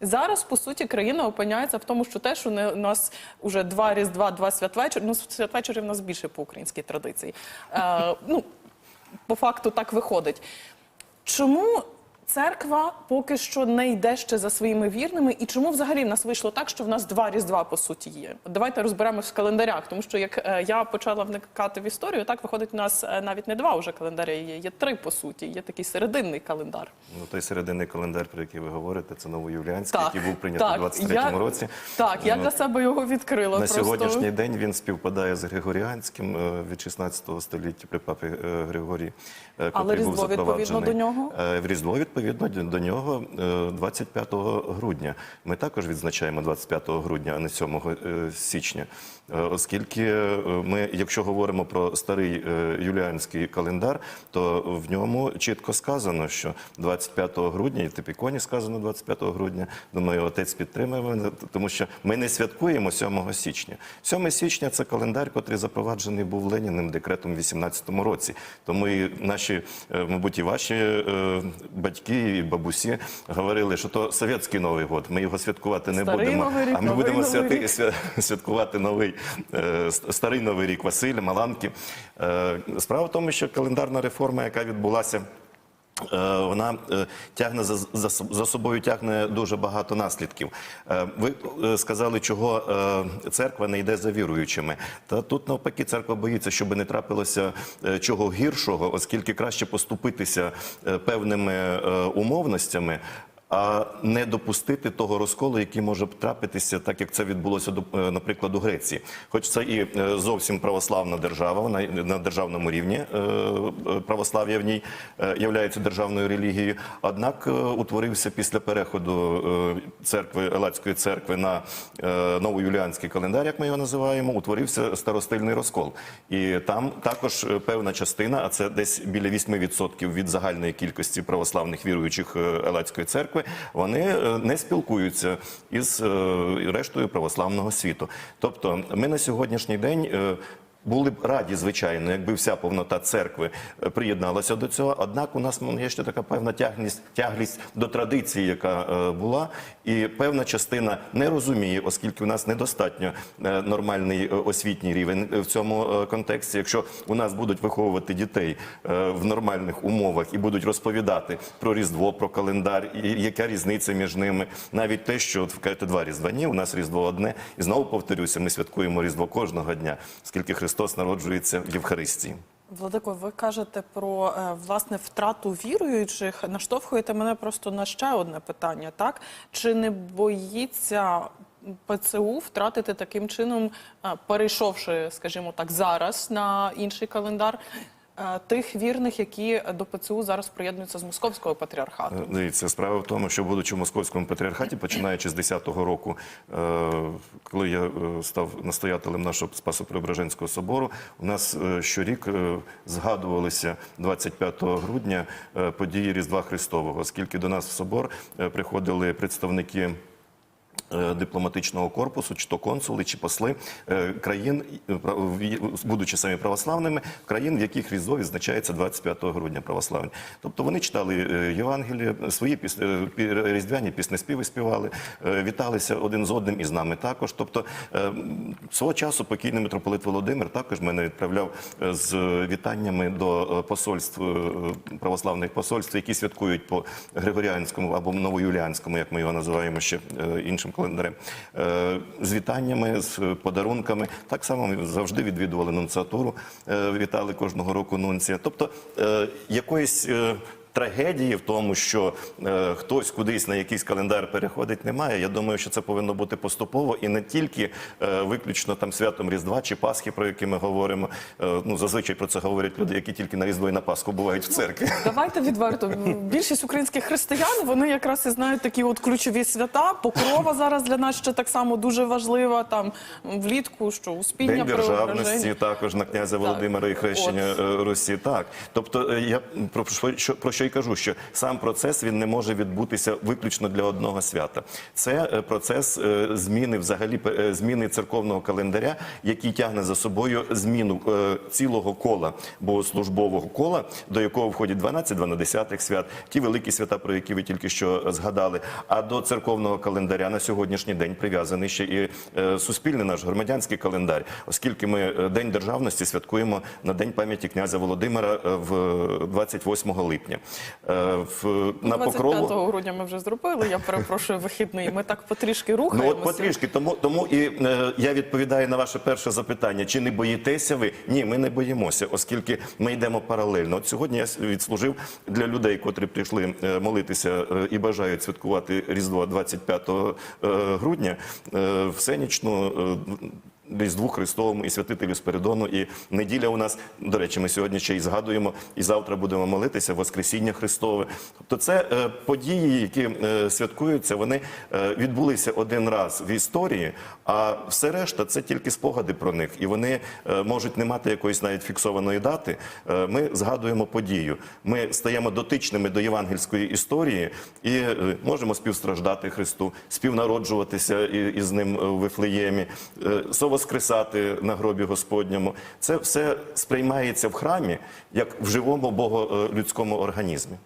Зараз, по суті, країна опиняється в тому, що те, що не, у нас вже два Різдва, два святвечір, ну святвечорів у нас більше по українській традиції. Е, ну, по факту так виходить. Чому церква поки що не йде ще за своїми вірними, і чому взагалі в нас вийшло так, що в нас два різдва по суті є? Давайте розберемось в календарях, тому що як е, я почала вникати в історію, так виходить, у нас е, навіть не два вже календаря є, є три по суті. Є такий серединний календар. Ну, той серединний календар, про який ви говорите, це новоюліанський, Так, який був прийнятий у 23-му році. Так, я Ну, для себе його відкрила. На просто. сьогоднішній день він співпадає з Григоріанським е, від 16 століття при папі Григорії, е, Але котрий був Різдво відповідно до нього? В Різдво відповідно до нього е, 25 грудня. Ми також відзначаємо 25 грудня, а не 7 е, січня. Е, Оскільки е, ми, якщо говоримо про старий е, юліанський календар, то в ньому чітко сказано, що 25 грудня, і Типіконі сказано 25 грудня, думаю, отець підтримує тому що ми не святкуємо 7 січня. 7 січня це календар, який запроваджений був Леніним декретом в 18 році. Тому і наші, е, мабуть, і ваші е, батьки і бабусі говорили, що то совєтський Новий год, ми його святкувати не Старий будемо, Новий рік, а ми новий будемо Новий святи, рік. святкувати новий е, старий новий рік Василя, Маланки. Е, Справа в тому, що календарна реформа, яка відбулася. Е, Вона е, тягне за, за, за собою тягне дуже багато наслідків. Е, Ви сказали, чого церква не йде за віруючими. Та тут навпаки церква боїться, щоб не трапилося чого гіршого, оскільки краще поступитися певними умовностями. А не допустити того розколу, який може трапитися, так як це відбулося е, наприклад у Греції. Хоч це і е, зовсім православна держава, вона на державному рівні е, православ'я в ній являється державною релігією. Однак утворився після переходу церкви Елацької церкви на новоюліанський календар, як ми його називаємо, утворився старостильний розкол. І там також певна частина, а це десь біля 8% від загальної кількості православних віруючих Елацької церкви, вони е, не спілкуються із е, рештою православного світу. Тобто, ми на сьогоднішній день. Е, були б раді, звичайно, якби вся повнота церкви е, приєдналася до цього. Однак у нас є ще така певна тягність, тяглість до традиції, яка е, була, і певна частина не розуміє, оскільки у нас недостатньо е, нормальний е, освітній рівень в цьому е, контексті. Якщо у нас будуть виховувати дітей е, в нормальних умовах і будуть розповідати про різдво, про календар, і яка різниця між ними, навіть те, що от кажете, два різдва. Ні, у нас різдво одне, і знову повторюся, ми святкуємо різдво кожного дня, оскільки Христос народжується в Євхаристії. Владико, ви кажете про е, власне втрату віруючих. Наштовхуєте мене просто на ще одне питання. Так чи не боїться ПЦУ втратити таким чином, е, перейшовши, скажімо так, зараз на інший календар? Е, Тих вірних, які до ПЦУ зараз приєднуються з московського патріархату, Е, Дивіться, справа в тому, що будучи в московському патріархаті, починаючи з 10-го року, е, коли я став настоятелем нашого Спасо-Преображенського собору, у нас щорік згадувалися 25 грудня події Різдва Христового, оскільки до нас в собор приходили представники. Е, Дипломатичного корпусу, чи то консули, чи посли е, країн, е, будучи самі православними, країн, в яких Різдво відзначається 25 грудня православні. Тобто вони читали Євангеліє, свої піс- е, пі- різдвяні піснеспіви співали, віталися один з одним і з нами також. Тобто свого часу покійний митрополит Володимир також мене відправляв з вітаннями до посольств православних посольств, які святкують по Григоріанському або новоюліанському, як ми його називаємо ще іншим календарем, е, з вітаннями, з подарунками. Так само ми завжди відвідували нунціатуру, е, вітали кожного року нунція. Тобто е, якоїсь трагедії в тому, що е, хтось кудись на якийсь календар переходить, немає. Я думаю, що це повинно бути поступово і не тільки е, виключно там святом Різдва чи Пасхи, про які ми говоримо. Е, ну зазвичай про це говорять люди, які тільки на Різдво і на Пасху бувають в церкві. Давайте відверто. Більшість українських християн вони якраз і знають такі от ключові свята. Покрова зараз для нас ще так само дуже важлива. Там влітку, що успіння День державності також на князя Володимира і хрещення е, Русі. Так, тобто е, я про що- про що і кажу, що сам процес він не може відбутися виключно для одного свята. Це е, процес е, зміни взагалі е, зміни церковного календаря, який тягне за собою зміну цілого кола богослужбового кола, до якого входять 12 12 свят, ті великі свята, про які ви тільки що згадали. А до церковного календаря на сьогоднішній день прив'язаний ще і суспільний наш громадянський календар, оскільки ми День державності святкуємо на День пам'яті князя Володимира в 28 липня. Е, в- На 25 покрову грудня ми вже зробили. Я перепрошую вихідний. Ми так потрішки Ну от потрішки, тому тому і е, я відповідаю на ваше перше запитання: чи не боїтеся ви? Ні, ми не боїмося, оскільки ми йдемо паралельно. От сьогодні я відслужив для людей, котрі прийшли е, молитися е, і бажають святкувати Різдво 25 е, грудня, всенічну. Е, Різдву Христовому і святителю Спиридону. І неділя у нас, до речі, ми сьогодні ще й згадуємо, і завтра будемо молитися Воскресіння Христове. Тобто це е, події, які е, святкуються, вони е, відбулися один раз в історії, а все решта це тільки спогади про них. І вони е, можуть не мати якоїсь навіть фіксованої дати. Е, ми згадуємо подію. Ми стаємо дотичними до євангельської історії і е, можемо співстраждати Христу, співнароджуватися із ним е, в Вифлеємі, е, совоскресати на гробі Господньому. Це все сприймається в храмі як в живому боголюдському організмі.